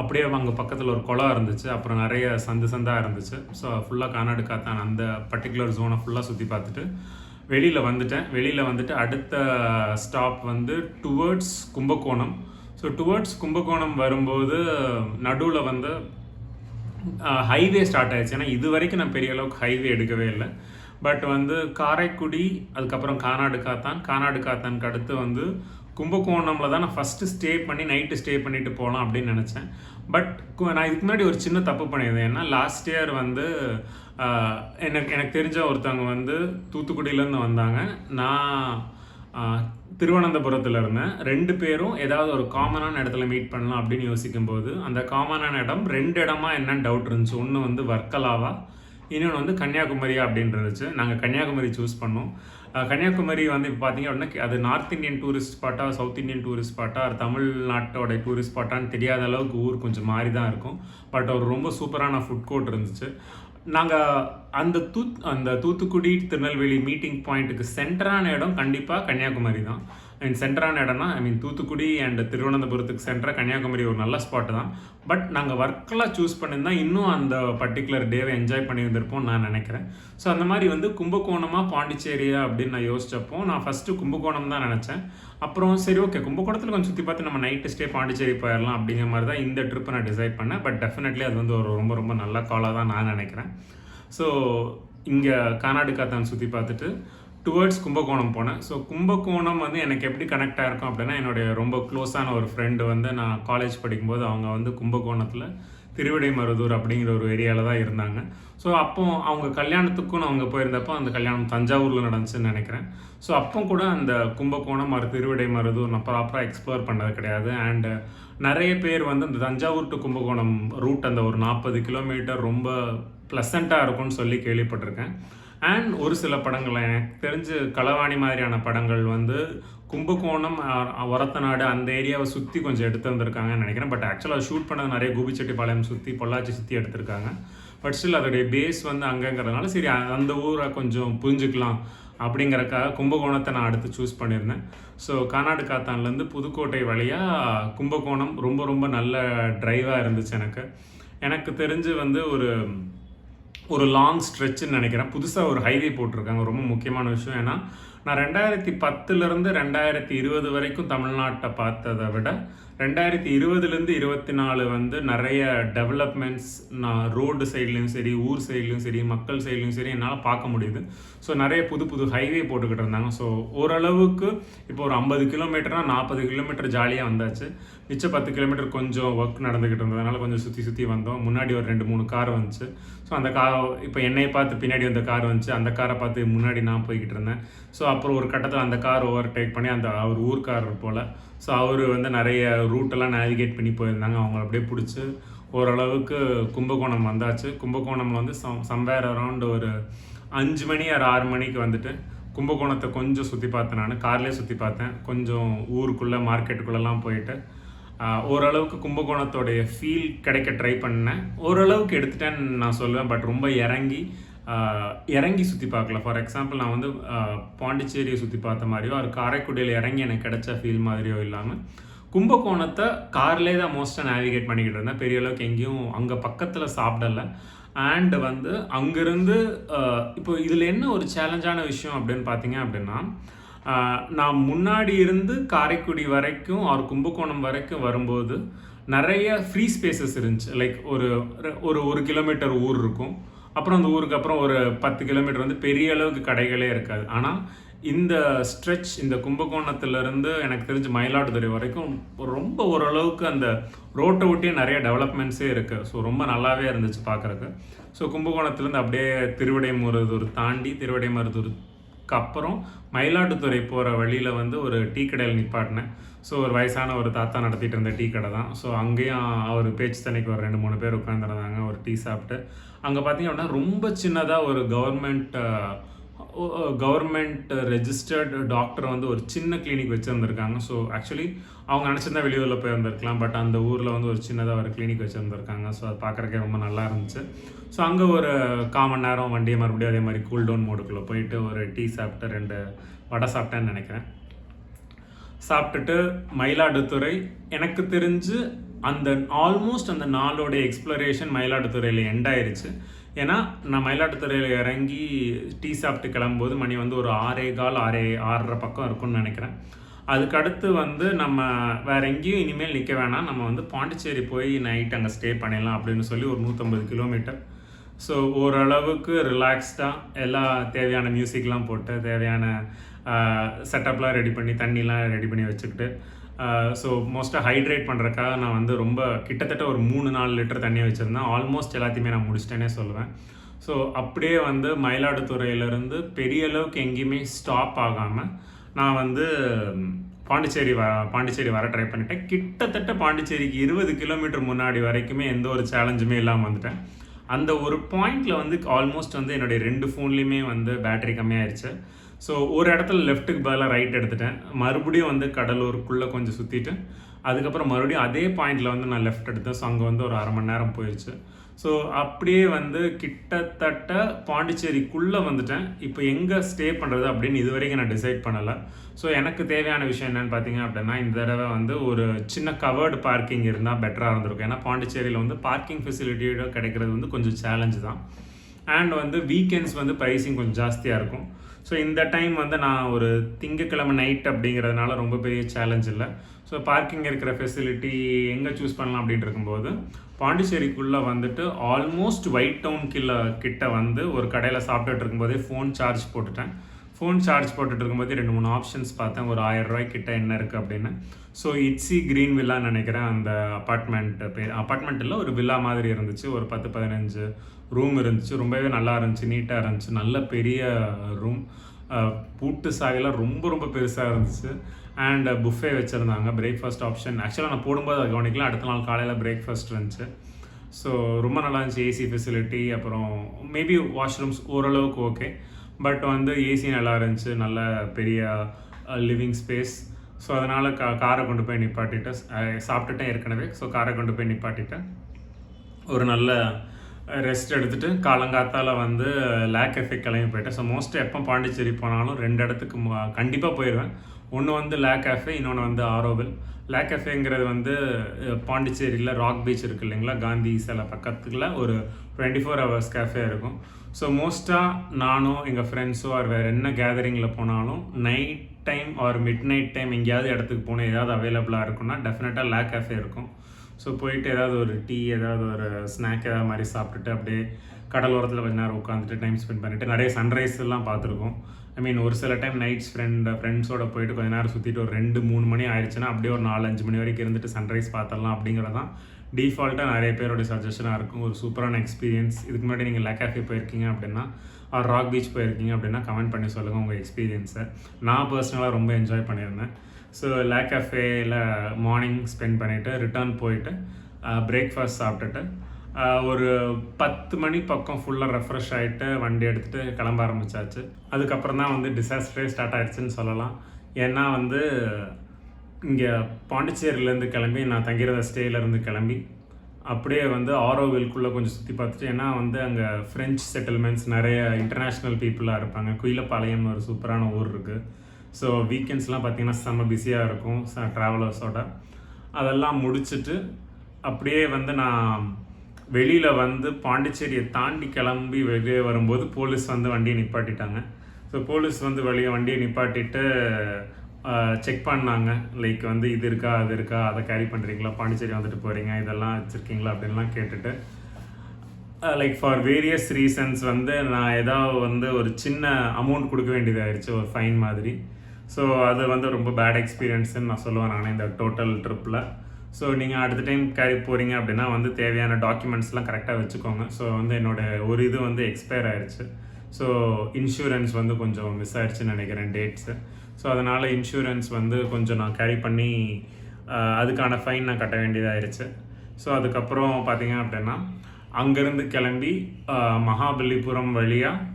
அப்படியே அங்கே பக்கத்தில் ஒரு குளம் இருந்துச்சு. அப்புறம் நிறைய சந்து சந்தாக இருந்துச்சு. ஸோ ஃபுல்லாக கர்நாடகா தான். அந்த பர்டிகுலர் ஜோனை ஃபுல்லாக சுற்றி பார்த்துட்டு வெளியில் வந்துட்டேன். வெளியில் வந்துட்டு அடுத்த ஸ்டாப் வந்து towards Kumbakonam. So towards Kumbakonam வரும்போது நடுவில் வந்து ஹைவே ஸ்டார்ட் ஆயிடுச்சு. ஏன்னா இது வரைக்கும் நான் பெரிய அளவுக்கு ஹைவே எடுக்கவே இல்லை. பட் வந்து காரைக்குடி அதுக்கப்புறம் கானாடு காத்தான். கானாடு காத்தானுக்கு அடுத்து வந்து கும்பகோணமில் தான் நான் ஃபஸ்ட்டு ஸ்டே பண்ணி நைட்டு ஸ்டே பண்ணிட்டு போகலாம் அப்படின்னு நினச்சேன். பட் நான் இதுக்கு முன்னாடி ஒரு சின்ன தப்பு பண்ணியிருந்தேன். ஏன்னா லாஸ்ட் இயர் வந்து எனக்கு எனக்கு தெரிஞ்ச ஒருத்தவங்க வந்து தூத்துக்குடியிலேருந்து வந்தாங்க. நான் திருவனந்தபுரத்தில் இருந்தேன். ரெண்டு பேரும் ஏதாவது ஒரு காமனான இடத்துல மீட் பண்ணலாம் அப்படின்னு யோசிக்கும்போது அந்த காமனான இடம் ரெண்டு இடமா என்னன்னு டவுட் இருந்துச்சு. ஒன்று வந்து வர்க்கலாவா இன்னொன்று வந்து கன்னியாகுமரியா அப்படின்னு இருந்துச்சு. நாங்கள் கன்னியாகுமரி சூஸ் பண்ணோம். கன்னியாகுமரி வந்து இப்போ பார்த்தீங்க அப்படின்னா அது நார்த் இந்தியன் டூரிஸ்ட் ஸ்பாட்டா சவுத் இந்தியன் டூரிஸ்ட் ஸ்பாட்டா அது தமிழ்நாட்டோட டூரிஸ்ட் ஸ்பாட்டான்னு தெரியாத அளவுக்கு ஊர் கொஞ்சம் மாறி தான் இருக்கும். பட் ஒரு ரொம்ப சூப்பரான ஃபுட் கோர்ட் இருந்துச்சு. நாங்கள் அந்த தூத் அந்த தூத்துக்குடி திருநெல்வேலி மீட்டிங் பாயிண்ட்டுக்கு சென்டரான இடம் கண்டிப்பாக கன்னியாகுமரி தான். அண்ட் சென்டரான இடம்னா ஐ மீன் தூத்துக்குடி அண்ட் திருவனந்தபுரத்துக்கு சென்டராக கன்னியாகுமரி ஒரு நல்ல ஸ்பாட் தான். பட் நாங்கள் ஒர்க்கெலாம் சூஸ் பண்ணியிருந்தால் இன்னும் அந்த பர்டிகுலர் டேவை என்ஜாய் பண்ணியிருந்திருப்போம் நான் நினைக்கிறேன். ஸோ அந்த மாதிரி வந்து கும்பகோணமாக பாண்டிச்சேரியா அப்படின்னு நான் யோசிச்சப்போ நான் ஃபஸ்ட்டு கும்பகோணம் தான் நினச்சேன். அப்புறம் சரி ஓகே கும்பகோணத்தில் கொஞ்சம் சுற்றி பார்த்து நம்ம நைட்டு ஸ்டே பாண்டிச்சேரி போயிடலாம் அப்படிங்கிற மாதிரி தான் இந்த ட்ரிப்பை நான் டிசைட் பண்ணேன். பட் டெஃபினெட்லி அது வந்து ஒரு ரொம்ப ரொம்ப நல்ல காலாக தான் நான் நினைக்கிறேன். ஸோ இங்கே கானாடு காத்தான் சுற்றி பார்த்துட்டு டுவர்ட்ஸ் கும்பகோணம் போனேன். ஸோ கும்பகோணம் வந்து எனக்கு எப்படி கனெக்ட் ஆயிருக்கும் அப்படின்னா என்னுடைய ரொம்ப க்ளோஸான ஒரு ஃப்ரெண்டு வந்து நான் காலேஜ் படிக்கும்போது அவங்க வந்து கும்பகோணத்தில் திருவிடைமருதூர் அப்படிங்கிற ஒரு ஏரியாவில் தான் இருந்தாங்க. ஸோ அப்போ அவங்க கல்யாணத்துக்கும் அவங்க போயிருந்தப்போ அந்த கல்யாணம் தஞ்சாவூரில் நடந்துச்சுன்னு நினைக்கிறேன். ஸோ அப்போ கூட அந்த கும்பகோணம் மறு திருவிடைமருதூர் நான் ப்ராப்பராக எக்ஸ்ப்ளோர் பண்ணது கிடையாது. அண்டு நிறைய பேர் வந்து இந்த தஞ்சாவூர் டு கும்பகோணம் ரூட் அந்த ஒரு நாற்பது கிலோமீட்டர் ரொம்ப ப்ளசண்ட்டாக இருக்கும்னு சொல்லி கேள்விப்பட்டிருக்கேன். அண்ட் ஒரு சில படங்கள் எனக்கு தெரிஞ்சு களவாணி மாதிரியான படங்கள் வந்து கும்பகோணம் ஒரத்தநாடு அந்த ஏரியாவை சுற்றி கொஞ்சம் எடுத்து வந்திருக்காங்கன்னு நினைக்கிறேன். பட் ஆக்சுவலாக ஷூட் பண்ணது நிறைய கோபிச்செட்டிப்பாளையம் சுற்றி பொள்ளாச்சி சுற்றி எடுத்திருக்காங்க. பட் ஸ்டில் அதோடைய பேஸ் வந்து அங்கங்கிறதுனால சரி அந்த ஊரை கொஞ்சம் புரிஞ்சுக்கலாம் அப்படிங்கிறக்காக கும்பகோணத்தை நான் அடுத்து சூஸ் பண்ணியிருந்தேன். ஸோ கானாடு காத்தான்லேருந்து புதுக்கோட்டை வழியாக கும்பகோணம் ரொம்ப ரொம்ப நல்ல டிரைவாக இருந்துச்சு எனக்கு. எனக்கு தெரிஞ்சு வந்து ஒரு ஒரு லாங் ஸ்ட்ரெச்சுன்னு நினைக்கிறேன். புதுசாக ஒரு ஹைவே போட்டிருக்காங்க. ரொம்ப முக்கியமான விஷயம். ஏன்னா நான் ரெண்டாயிரத்தி பத்துலேருந்து ரெண்டாயிரத்தி இருபது வரைக்கும் தமிழ்நாட்டை பார்த்ததை விட ரெண்டாயிரத்தி இருபதுலேருந்து இருபத்தி நாலு வந்து நிறைய டெவலப்மெண்ட்ஸ் நான் ரோடு சைட்லேயும் சரி ஊர் சைட்லேயும் சரி மக்கள் சைட்லேயும் சரி என்னால் பார்க்க முடியுது. ஸோ நிறைய புது புது ஹைவே போட்டுக்கிட்டு இருந்தாங்க. ஸோ ஓரளவுக்கு இப்போ ஒரு ஐம்பது கிலோமீட்டர்னால் நாற்பது கிலோமீட்டர் ஜாலியாக வந்தாச்சு. மிச்ச பத்து கிலோமீட்டர் கொஞ்சம் ஒர்க் நடந்துக்கிட்டு இருந்ததுனால கொஞ்சம் சுற்றி சுற்றி வந்தோம். முன்னாடி ஒரு ரெண்டு மூணு கார் வந்துச்சு. ஸோ அந்த கார் இப்போ என்னை பார்த்து பின்னாடி வந்த கார் வந்துச்சு. அந்த காரை பார்த்து முன்னாடி நான் போய்கிட்டு இருந்தேன். ஸோ அப்புறம் ஒரு கட்டத்தில் அந்த கார் ஓவர் டேக் பண்ணி அந்த அவர் ஊர்க்காரர் போல் ஸோ அவர் வந்து நிறைய ரூட்டெல்லாம் நேவிகேட் பண்ணி போயிருந்தாங்க. அவங்கள அப்படியே பிடிச்சி ஓரளவுக்கு கும்பகோணம் வந்தாச்சு. கும்பகோணம் வந்து சம் சம்வேர் அரவுண்ட் ஒரு அஞ்சு மணி ஆறு ஆறு மணிக்கு வந்துட்டு கும்பகோணத்தை கொஞ்சம் சுற்றி பார்த்தேன் நான். கார்லேயே சுற்றி பார்த்தேன். கொஞ்சம் ஊருக்குள்ளே மார்க்கெட்டுக்குள்ளெல்லாம் போயிட்டு ஓரளவுக்கு கும்பகோணத்தோடைய ஃபீல் கிடைக்க ட்ரை பண்ணேன். ஓரளவுக்கு எடுத்துட்டேன்னு நான் சொல்லுவேன் பட் ரொம்ப இறங்கி இறங்கி சுற்றி பார்க்கல. ஃபார் எக்ஸாம்பிள் நான் வந்து பாண்டிச்சேரியை சுற்றி பார்த்த மாதிரியோ அது காரைக்குடியில் இறங்கி எனக்கு கிடைச்ச ஃபீல் மாதிரியோ இல்லாமல் கும்பகோணத்தை கார்லேயே தான் மோஸ்ட்டாக நேவிகேட் பண்ணிக்கிட்டு இருந்தேன். பெரிய அளவுக்கு எங்கேயும் அங்கே பக்கத்தில் சாப்பிடல. அண்டு வந்து அங்கேருந்து இப்போ இதில் என்ன ஒரு சேலஞ்சான விஷயம் அப்படின்னு பார்த்தீங்க அப்படின்னா நான் முன்னாடி இருந்து காரைக்குடி வரைக்கும் ஆர் கும்பகோணம் வரைக்கும் வரும்போது நிறைய ஃப்ரீ ஸ்பேசஸ் இருந்துச்சு. லைக் ஒரு ஒரு ஒரு கிலோமீட்டர் ஊர் இருக்கும். அப்புறம் அந்த ஊருக்கு அப்புறம் ஒரு பத்து கிலோமீட்டர் வந்து பெரிய அளவுக்கு கடைகளே இருக்காது. ஆனால் இந்த ஸ்ட்ரெச் இந்த கும்பகோணத்துலேருந்து எனக்கு தெரிஞ்சு மயிலாடுதுறை வரைக்கும் ரொம்ப ஓரளவுக்கு அந்த ரோட்டை ஒட்டியே நிறைய டெவலப்மெண்ட்ஸே இருக்குது ஸோ ரொம்ப நல்லாவே இருந்துச்சு பார்க்குறக்கு ஸோ கும்பகோணத்துலேருந்து அப்படியே திருவிடைமருதூர் தாண்டி திருவிடைமருதூர் அப்புறம் மயிலாடுதுறை போகிற வழியில் வந்து ஒரு டீ கடையில் நிப்பாட்டினேன். ஸோ ஒரு வயசான ஒரு தாத்தா நடத்திட்டு இருந்த டீ கடை தான். ஸோ அங்கேயும் அவர் பேச்சு தண்ணிக்கு ஒரு ரெண்டு மூணு பேர் உட்காந்துருந்தாங்க ஒரு டீ சாப்பிட்டு. அங்கே பார்த்தீங்க அப்படின்னா ரொம்ப சின்னதாக ஒரு கவர்மெண்ட் கவர்மெண்ட் ரெஜிஸ்டர்டு டாக்டர் வந்து ஒரு சின்ன கிளினிக் வச்சுருந்துருக்காங்க. ஸோ ஆக்சுவலி அவங்க நினச்சிருந்தா வெளியூரில் போய் வந்திருக்கலாம் பட் அந்த ஊரில் வந்து ஒரு சின்னதாக ஒரு கிளினிக் வச்சுருந்துருக்காங்க. ஸோ அது பார்க்குறக்கே ரொம்ப நல்லா இருந்துச்சு. ஸோ அங்கே ஒரு காமன் நேரம் வண்டியை மறுபடியும் அதே மாதிரி கூல் டவுன் மோடுக்குள்ளே போயிட்டு ஒரு டீ சாப்பிட்டு ரெண்டு வடை சாப்பிட்டேன்னு நினைக்கிறேன். சாப்பிட்டுட்டு மயிலாடுதுறை எனக்கு தெரிஞ்சு அந்த ஆல்மோஸ்ட் அந்த நாளோடைய எக்ஸ்ப்ளரேஷன் மயிலாடுதுறையில் எண்ட் ஆயிருச்சு. ஏன்னா நான் மயிலாடுதுறையில் இறங்கி டீ சாப்பிட்டு கிளம்பும்போது மணி வந்து ஒரு ஆறே கால் ஆறே ஆறரை பக்கம் இருக்கும்னு நினைக்கிறேன். அதுக்கடுத்து வந்து நம்ம வேற எங்கேயும் இனிமேல் நிற்க வேணாம். நம்ம வந்து பாண்டிச்சேரி போய் நைட் அங்கே ஸ்டே பண்ணிடலாம் அப்படின்னு சொல்லி ஒரு நூற்றம்பது கிலோமீட்டர் ஸோ ஓரளவுக்கு ரிலாக்ஸ்டாக எல்லா தேவையான மியூசிக்லாம் போட்டு தேவையான செட்டப்லாம் ரெடி பண்ணி தண்ணிலாம் ரெடி பண்ணி வச்சுக்கிட்டு ஸோ மோஸ்ட்டாக ஹைட்ரேட் பண்ணுறதுக்காக நான் வந்து ரொம்ப கிட்டத்தட்ட ஒரு மூணு நாலு லிட்டர் தண்ணி வச்சுருந்தேன். ஆல்மோஸ்ட் எல்லாத்தையுமே நான் முடிச்சிட்டேனே சொல்லுவேன். ஸோ அப்படியே வந்து மயிலாடுதுறையிலேருந்து பெரிய அளவுக்கு எங்கேயுமே ஸ்டாப் ஆகாமல் நான் வந்து பாண்டிச்சேரி வ பாண்டிச்சேரி வர ட்ரை பண்ணிட்டேன். கிட்டத்தட்ட பாண்டிச்சேரிக்கு இருபது கிலோமீட்டர் முன்னாடி வரைக்குமே எந்த ஒரு சேலஞ்சுமே இல்லாமல் வந்துட்டேன். அந்த ஒரு பாயிண்டில் வந்து ஆல்மோஸ்ட் வந்து என்னுடைய ரெண்டு ஃபோன்லேயுமே வந்து பேட்டரி கம்மியாயிருச்சு. ஸோ ஒரு இடத்துல லெஃப்ட்டுக்கு பதிலாக ரைட் எடுத்துட்டேன். மறுபடியும் வந்து கடலூருக்குள்ளே கொஞ்சம் சுற்றிட்டு அதுக்கப்புறம் மறுபடியும் அதே பாயிண்டில் வந்து நான் லெஃப்ட் எடுத்தேன். ஸோ அங்கே வந்து ஒரு அரை மணி நேரம் போயிடுச்சு ஸோ அப்படியே வந்து கிட்டத்தட்ட பாண்டிச்சேரிக்குள்ளே வந்துட்டேன். இப்போ எங்கே ஸ்டே பண்ணுறது அப்படின்னு இது வரைக்கும் நான் டிசைட் பண்ணலை. ஸோ எனக்கு தேவையான விஷயம் என்னென்னு பார்த்தீங்க அப்படின்னா இந்த தடவை வந்து ஒரு சின்ன கவர்டு பார்க்கிங் இருந்தால் பெட்டராக இருந்திருக்கும். ஏன்னா பாண்டிச்சேரியில் வந்து பார்க்கிங் ஃபெசிலிட்டியோட கிடைக்கிறது வந்து கொஞ்சம் சேலஞ்சு தான். அண்ட் வந்து வீக்கெண்ட்ஸ் வந்து ப்ரைஸிங் கொஞ்சம் ஜாஸ்தியாக இருக்கும். ஸோ இந்த டைம் வந்து நான் ஒரு திங்கக்கிழமை நைட் அப்படிங்கிறதுனால ரொம்ப பெரிய சேலஞ்ச் இல்லை. ஸோ பார்க்கிங் இருக்கிற ஃபெசிலிட்டி எங்கே சூஸ் பண்ணலாம் அப்படின்ட்டு இருக்கும்போது பாண்டிச்சேரிக்குள்ளே வந்துட்டு ஆல்மோஸ்ட் ஒயிட் டவுன் கிள்ள கிட்ட வந்து ஒரு கடையில் சாப்பிட்டுட்டு இருக்கும்போதே ஃபோன் சார்ஜ் போட்டுட்டேன். ஃபோன் சார்ஜ் போட்டுட்டு இருக்கும்போது ரெண்டு மூணு ஆப்ஷன்ஸ் பார்த்தேன். ஒரு ஆயிரம் ரூபாய் கிட்ட என்ன இருக்குது அப்படின்னு. ஸோ இட்ஸி க்ரீன் வில்லான்னு நினைக்கிறேன். அந்த அப்பார்ட்மெண்ட் பேர் அப்பார்ட்மெண்ட் இல்லை ஒரு வில்லா மாதிரி இருந்துச்சு. ஒரு பத்து பதினஞ்சு ரூம் இருந்துச்சு. ரொம்பவே நல்லா இருந்துச்சு. நீட்டாக இருந்துச்சு. நல்ல பெரிய ரூம் பூட்டு சாயெல்லாம் ரொம்ப ரொம்ப பெருசாக இருந்துச்சு. அண்ட் புஃபே வச்சுருந்தாங்க. பிரேக்ஃபாஸ்ட் ஆப்ஷன் ஆக்சுவலாக நான் போடும்போது அதை கவனிக்கலாம் அடுத்த நாள் காலையில் பிரேக்ஃபாஸ்ட் இருந்துச்சு. ஸோ ரொம்ப நல்லா இருந்துச்சு. ஏசி ஃபெசிலிட்டி அப்புறம் மேபி வாஷ்ரூம்ஸ் ஓரளவுக்கு ஓகே பட் வந்து ஏசி நல்லா இருந்துச்சு. நல்ல பெரிய லிவிங் ஸ்பேஸ் ஸோ அதனால் கா காரை கொண்டு போய் நிப்பாட்டிட்டேன். சாப்பிட்டுட்டேன் ஏற்கனவே. ஸோ காரை கொண்டு போய் நிப்பாட்டிட்டேன். ஒரு நல்ல ரெஸ்ட் எடுத்துகிட்டு காலங்காத்தால் வந்து லேக் எஃபெக்ட் கிளம்பி போயிட்டேன். ஸோ மோஸ்ட் எப்போ பாண்டிச்சேரி போனாலும் ரெண்டு இடத்துக்கு கண்டிப்பாக போயிடுவேன் ஒன்று வந்து லேக் கேஃபே இன்னொன்று வந்து ஆரோவில் லேக் கேஃபேங்கிறது வந்து பாண்டிச்சேரியில் ராக் பீச் இருக்குது இல்லைங்களா? காந்தி சில பக்கத்தில் ஒரு டுவெண்ட்டி ஃபோர் ஹவர்ஸ் கேஃபே இருக்கும் ஸோ மோஸ்ட்டாக நானும் எங்கள் ஃப்ரெண்ட்ஸோ ஆர் வேறு என்ன கேதரிங்கில் போனாலும் night time or midnight time எங்கேயாவது இடத்துக்கு போகணும் ஏதாவது அவைலபிளாக இருக்குன்னா டெஃபினட்டாக லேக் கேஃபே இருக்கும். ஸோ போயிட்டு ஏதாவது ஒரு டீ ஏதாவது ஒரு ஸ்நாக் ஏதாவது மாதிரி சாப்பிட்டுட்டு அப்படியே கடலோரத்தில் கொஞ்ச நேரம் உட்காந்துட்டு டைம் ஸ்பெண்ட் பண்ணிவிட்டு நிறைய சன்ரைஸ் எல்லாம் பார்த்துருக்கோம். ஐ மீன் ஒரு சில டைம் நைட்ஸ் ஃப்ரெண்ட் ஃப்ரெண்ட்ஸோட போயிட்டு கொஞ்ச நேரம் சுற்றிட்டு ஒரு ரெண்டு மூணு மணி ஆயிடுச்சுன்னா அப்படியே ஒரு நாலு அஞ்சு மணி வரைக்கும் இருந்துட்டு சன்ரைஸ் பார்த்துடலாம் அப்படிங்கிறது தான் டிஃபால்ட்டாக நிறைய பேரோட சஜஷனாக இருக்கும். ஒரு சூப்பரான எக்ஸ்பீரியன்ஸ் இதுக்கு முன்னாடி நீங்கள் லேக்காஃபே போயிருக்கீங்க அப்படின்னா ஆர் ராக் பீச் போயிருக்கீங்க அப்படின்னா கமெண்ட் பண்ணி சொல்லுங்கள் உங்கள் எக்ஸ்பீரியன்ஸை நான் பர்சனலாக ரொம்ப என்ஜாய் பண்ணியிருந்தேன். ஸோ லேக் கஃபேயில் மார்னிங் ஸ்பெண்ட் பண்ணிவிட்டு ரிட்டர்ன் போயிட்டு பிரேக்ஃபாஸ்ட் சாப்பிட்டுட்டு ஒரு பத்து மணி பக்கம் ஃபுல்லாக ரெஃப்ரெஷ் ஆகிட்டு வண்டி எடுத்துகிட்டு கிளம்ப ஆரம்பிச்சாச்சு. அதுக்கப்புறம் தான் வந்து டிசாஸ்டரே ஸ்டார்ட் ஆகிடுச்சின்னு சொல்லலாம். ஏன்னா வந்து இங்கே பாண்டிச்சேரியிலேருந்து கிளம்பி நான் தங்கியிருந்த ஸ்டேலேருந்து கிளம்பி அப்படியே வந்து ஆரோவில்குள்ளே கொஞ்சம் சுற்றி பார்த்துட்டு ஏன்னா வந்து அங்கே ஃப்ரெஞ்ச் செட்டில்மெண்ட்ஸ் நிறைய இன்டர்நேஷ்னல் பீப்புளாக இருப்பாங்க. குயிலப்பாளையம்னு ஒரு சூப்பரான ஊர் இருக்குது ஸோ வீக்கெண்ட்ஸ்லாம் பார்த்திங்கன்னா செம்ம பிஸியாக இருக்கும் ச ட்ராவலர்ஸோட அதெல்லாம் முடிச்சுட்டு அப்படியே வந்து நான் வெளியில் வந்து பாண்டிச்சேரியை தாண்டி கிளம்பி வெளியே வரும்போது போலீஸ் வந்து வண்டியை நிப்பாட்டிட்டாங்க. ஸோ போலீஸ் வந்து வெளியே வண்டியை நிப்பாட்டிட்டு செக் பண்ணாங்க. லைக் வந்து இது இருக்கா அது இருக்கா அதை கேரி பண்ணுறீங்களா பாண்டிச்சேரி வந்துட்டு போகிறீங்க இதெல்லாம் வச்சுருக்கீங்களா அப்படின்லாம் கேட்டுட்டு லைக் ஃபார் வேரியஸ் ரீசன்ஸ் வந்து நான் ஏதாவது வந்து ஒரு சின்ன அமௌண்ட் கொடுக்க வேண்டியதாகிடுச்சு ஒரு ஃபைன் மாதிரி. ஸோ அது வந்து ரொம்ப பேட் எக்ஸ்பீரியன்ஸுன்னு நான் சொல்லுவேன் நான் இந்த டோட்டல் ட்ரிப்பில் ஸோ நீங்கள் அடுத்த டைம் கேரி போகிறீங்க அப்படின்னா வந்து தேவையான டாக்குமெண்ட்ஸ்லாம் கரெக்டாக வச்சுக்கோங்க. ஸோ வந்து என்னோடய ஒரு இது வந்து எக்ஸ்பயர் ஆயிடுச்சு ஸோ இன்சூரன்ஸ் வந்து கொஞ்சம் மிஸ் ஆயிடுச்சுன்னு நினைக்கிறேன் டேட்ஸு ஸோ அதனால் இன்சூரன்ஸ் வந்து கொஞ்சம் நான் கேரி பண்ணி அதுக்கான ஃபைன் நான் கட்ட வேண்டியதாகிடுச்சு ஸோ அதுக்கப்புறம் பார்த்தீங்க அப்படின்னா அங்கேருந்து கிளம்பி மகாபலிபுரம் வழியாக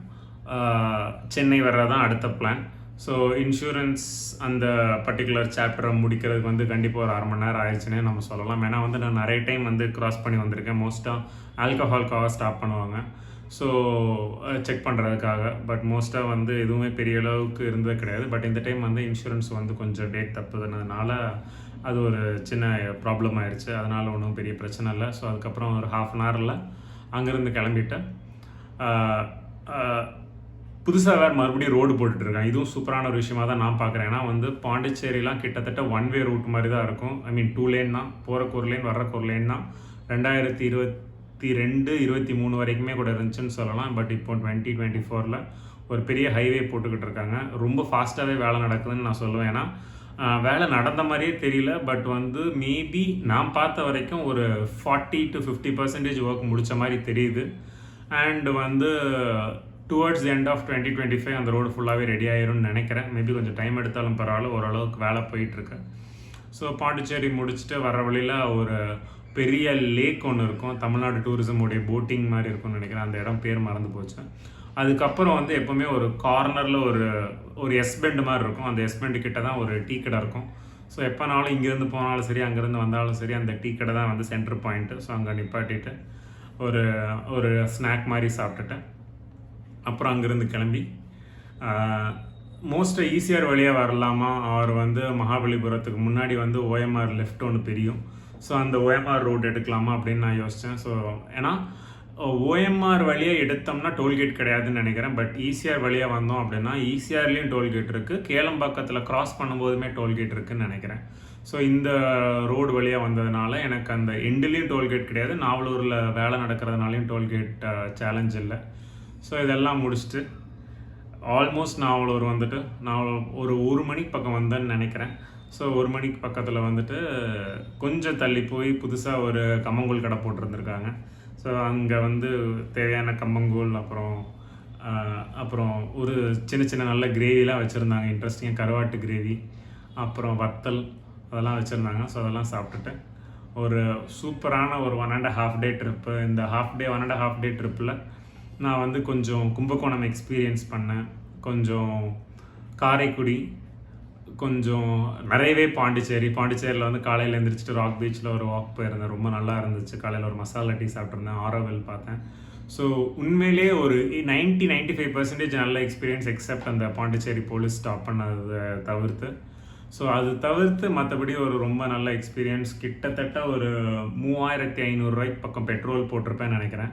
சென்னை வர்றதான் அடுத்த பிளான் ஸோ இன்சூரன்ஸ் அந்த பர்டிகுலர் சாப்டரை முடிக்கிறதுக்கு வந்து கண்டிப்பாக ஒரு அரை மணி நேரம் ஆயிடுச்சுன்னே நம்ம சொல்லலாம். ஏன்னா வந்து நான் நிறைய டைம் வந்து க்ராஸ் பண்ணி வந்திருக்கேன். மோஸ்ட்டாக ஆல்கஹால்காக ஸ்டாப் பண்ணுவாங்க. ஸோ செக் பண்ணுறதுக்காக பட் மோஸ்ட்டாக வந்து எதுவுமே பெரிய அளவுக்கு இருந்தது கிடையாது. பட் இந்த டைம் வந்து இன்சூரன்ஸ் வந்து கொஞ்சம் டேட் தப்புதுனதுனால அது ஒரு சின்ன ப்ராப்ளம் ஆயிடுச்சு. அதனால் ஒன்றும் பெரிய பிரச்சனை இல்லை. ஸோ அதுக்கப்புறம் ஒரு ஹாஃப் அன் ஹவரில் அங்கேருந்து கிளம்பிட்டேன். புதுசாக வேறு மறுபடியும் ரோடு போட்டுட்ருக்காங்க. இதுவும் சூப்பரான ஒரு விஷயமா தான் நான் பார்க்குறேன் ஏன்னா வந்து பாண்டிச்சேரிலாம் கிட்டத்தட்ட ஒன் வே ரூட் மாதிரி தான் இருக்கும். ஐ மீன் டூ லேன் தான். போகிறக்கு ஒரு லேன் வர்றக்கு ஒரு லேன் தான். ரெண்டாயிரத்தி இருபத்தி ரெண்டு இருபத்தி மூணு வரைக்குமே கூட இருந்துச்சுன்னு சொல்லலாம். பட் இப்போ டுவெண்ட்டி டுவெண்ட்டி ஃபோரில் ஒரு பெரிய ஹைவே போட்டுக்கிட்டு இருக்காங்க. ரொம்ப ஃபாஸ்ட்டாகவே வேலை நடக்குதுன்னு நான் சொல்லுவேன். ஏன்னா வேலை நடந்த மாதிரியே தெரியல. பட் வந்து மேபி நான் பார்த்த வரைக்கும் ஒரு forty to fifty percentage work முடித்த மாதிரி தெரியுது. அண்டு வந்து towards end of twenty twenty five அந்த ரோடு ஃபுல்லாகவே ரெடி ஆயிரும்னு நினைக்கிறேன். மேபி கொஞ்சம் டைம் எடுத்தாலும் பரவாயில்ல ஓரளவுக்கு வேலை போயிட்டுருக்கு. ஸோ பாண்டிச்சேரி முடிச்சுட்டு வர வழியில் ஒரு பெரிய லேக் ஒன்று இருக்கும். தமிழ்நாடு டூரிசம் உடைய போட்டிங் மாதிரி இருக்கும்னு நினைக்கிறேன். அந்த இடம் பேர் மறந்து போச்சு. அதுக்கப்புறம் வந்து எப்போவுமே ஒரு கார்னரில் ஒரு ஒரு எஸ்பெண்ட் மாதிரி இருக்கும். அந்த எஸ் பெண்டு கிட்ட தான் ஒரு டீ கடை இருக்கும். ஸோ எப்போனாலும் இங்கேருந்து போனாலும் சரி அங்கேருந்து வந்தாலும் சரி அந்த டீ கடை தான் வந்து சென்டர் பாயிண்ட்டு ஸோ அங்கே நிப்பாட்டிட்டு ஒரு ஒரு ஸ்நாக் மாதிரி சாப்பிட்டுட்டேன். அப்புறம் அங்கேருந்து கிளம்பி. மோஸ்ட்டாக ஈஸியார் வழியாக வரலாமா? அவர் வந்து மகாபலிபுரத்துக்கு முன்னாடி வந்து ஓஎம்ஆர் லெஃப்ட் ஒன்று தெரியும். ஸோ அந்த ஓஎம்ஆர் ரோட் எடுக்கலாமா அப்படின்னு நான் யோசித்தேன் ஸோ ஏன்னா ஓஎம்ஆர் வழியாக எடுத்தோம்னா டோல்கேட் கிடையாதுன்னு நினைக்கிறேன். பட் ஈசிஆர் வழியாக வந்தோம் அப்படின்னா ஈசிஆர்லேயும் டோல்கேட் இருக்குது கேளம்பாக்கத்தில் கிராஸ் பண்ணும்போதுமே டோல்கேட் இருக்குதுன்னு நினைக்கிறேன். ஸோ இந்த ரோடு வழியாக வந்ததுனால எனக்கு அந்த எண்டுலேயும் டோல்கேட் கிடையாது. நாவலூரில் வேலை நடக்கிறதுனாலையும் டோல்கேட் சேலஞ்ச் இல்லை. ஸோ இதெல்லாம் முடிச்சுட்டு ஆல்மோஸ்ட் நாவலூர் வந்துட்டு நான் ஒரு ஒரு மணிக்கு பக்கம் வந்தேன்னு நினைக்கிறேன். ஸோ ஒரு மணிக்கு பக்கத்தில் வந்துட்டு கொஞ்சம் தள்ளி போய் புதுசாக ஒரு கம்மங்கூழ் கடை போட்டிருந்துருக்காங்க. ஸோ அங்கே வந்து தேவையான கம்மங்கூழ் அப்புறம் அப்புறம் ஒரு சின்ன சின்ன நல்ல கிரேவிலாம் வச்சுருந்தாங்க. இன்ட்ரெஸ்டிங்காக கருவாட்டு கிரேவி அப்புறம் வத்தல் அதெல்லாம் வச்சுருந்தாங்க. ஸோ அதெல்லாம் சாப்பிட்டுட்டு ஒரு சூப்பரான ஒரு one and half day trip இந்த half day one and half day ட்ரிப்பில் நான் வந்து கொஞ்சம் கும்பகோணம் எக்ஸ்பீரியன்ஸ் பண்ணேன். கொஞ்சம் காரைக்குடி கொஞ்சம் நிறையவே பாண்டிச்சேரி. பாண்டிச்சேரியில் வந்து காலையில் எழுந்திரிச்சிட்டு ராக் பீச்சில் ஒரு வாக் போயிருந்தேன். ரொம்ப நல்லா இருந்துச்சு. காலையில் ஒரு மசாலா டீ சாப்பிட்ருந்தேன் ஆரோவில் பார்த்தேன். ஸோ உண்மையிலேயே ஒரு நைன்ட்டி நைன்ட்டி ஃபைவ் பர்சன்டேஜ் நல்ல எக்ஸ்பீரியன்ஸ் எக்ஸப்ட் அந்த பாண்டிச்சேரி போலீஸ் ஸ்டாப் பண்ணதை தவிர்த்து. ஸோ அது தவிர்த்து மற்றபடி ஒரு ரொம்ப நல்ல எக்ஸ்பீரியன்ஸ் கிட்டத்தட்ட ஒரு மூவாயிரத்தி ஐநூறுரூவாய்க்கு பக்கம் பெட்ரோல் போட்டிருப்பேன்னு நினைக்கிறேன்.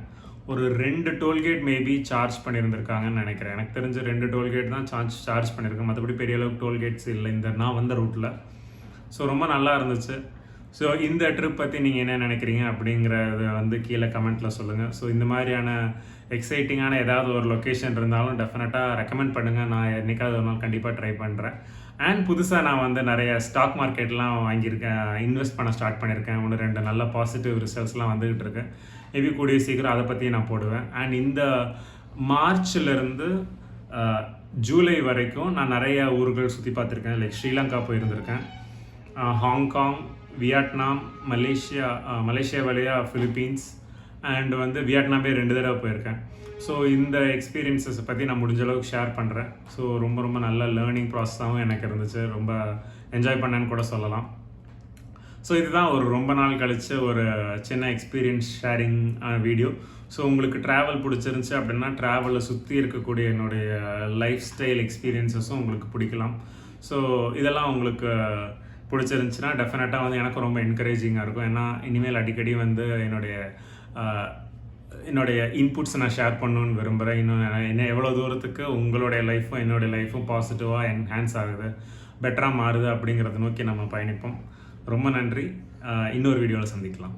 ஒரு ரெண்டு டோல்கேட் மேபி சார்ஜ் பண்ணியிருந்திருக்காங்கன்னு நினைக்கிறேன். எனக்கு தெரிஞ்ச ரெண்டு டோல்கேட் தான் சார்ஜ் சார்ஜ் பண்ணியிருக்கேன் மற்றபடி பெரிய அளவுக்கு டோல்கேட்ஸ் இல்லை. இந்த நான் வந்த ரூட்டில் ஸோ ரொம்ப நல்லா இருந்துச்சு. ஸோ இந்த ட்ரிப் பற்றி நீங்கள் என்ன நினைக்கிறீங்க அப்படிங்கிறத வந்து கீழே கமெண்ட்டில் சொல்லுங்கள் ஸோ இந்த மாதிரியான எக்ஸைட்டிங்கான ஏதாவது ஒரு லொக்கேஷன் இருந்தாலும் டெஃபினட்டாக ரெக்கமெண்ட் பண்ணுங்கள் நான் என்றைக்காவது ஒரு நாள் கண்டிப்பாக ட்ரை பண்ணுறேன் அண்ட் புதுசாக நான் வந்து நிறைய ஸ்டாக் மார்க்கெட்லாம் வாங்கியிருக்கேன். இன்வெஸ்ட் பண்ண ஸ்டார்ட் பண்ணியிருக்கேன். ஒன்று ரெண்டு நல்ல பாசிட்டிவ் ரிசல்ட்ஸ்லாம் வந்துகிட்டு இருக்கு. மேபி கூடிய சீக்கிரம் அதை பற்றி நான் போடுவேன். அண்ட் இந்த மார்ச்லேருந்து ஜூலை வரைக்கும் நான் நிறைய ஊர்கள் சுற்றி பார்த்துருக்கேன். Like Sri Lanka போயிருந்திருக்கேன். Hong Kong Vietnam Malaysia Malaysia வழியாக ஃபிலிப்பீன்ஸ் அண்ட் வந்து வியட்நாமே ரெண்டு தடவை போயிருக்கேன். ஸோ இந்த எக்ஸ்பீரியன்ஸஸ் பற்றி நான் முடிஞ்ச அளவுக்கு ஷேர் பண்ணுறேன் ஸோ ரொம்ப ரொம்ப நல்ல லேர்னிங் ப்ராசஸாகவும் எனக்கு இருந்துச்சு. ரொம்ப என்ஜாய் பண்ணேன்னு கூட சொல்லலாம். ஸோ இதுதான் ஒரு ரொம்ப நாள் கழிச்ச ஒரு சின்ன எக்ஸ்பீரியன்ஸ் ஷேரிங் வீடியோ ஸோ உங்களுக்கு ட்ராவல் பிடிச்சிருந்துச்சி அப்படின்னா ட்ராவலில் சுற்றி இருக்கக்கூடிய என்னுடைய லைஃப் ஸ்டைல் எக்ஸ்பீரியன்ஸஸும் உங்களுக்கு பிடிக்கலாம். ஸோ இதெல்லாம் உங்களுக்கு பிடிச்சிருந்துச்சின்னா டெஃபினட்டாக வந்து எனக்கு ரொம்ப என்கரேஜிங்காக இருக்கும். ஏன்னா இனிமேல் அடிக்கடி வந்து என்னுடைய என்னுடைய இன்புட்ஸ் நான் ஷேர் பண்ணணுன்னு விரும்புகிறேன் இன்னும் என்ன எவ்வளோ தூரத்துக்கு உங்களுடைய லைஃப்பும் என்னுடைய லைஃப்பும் பாசிட்டிவாக என்ஹான்ஸ் ஆகுது பெட்டராக மாறுது அப்படிங்கிறத நோக்கி நம்ம பயணிப்போம். ரொம்ப நன்றி. இன்னொரு வீடியோவில் சந்திக்கலாம்.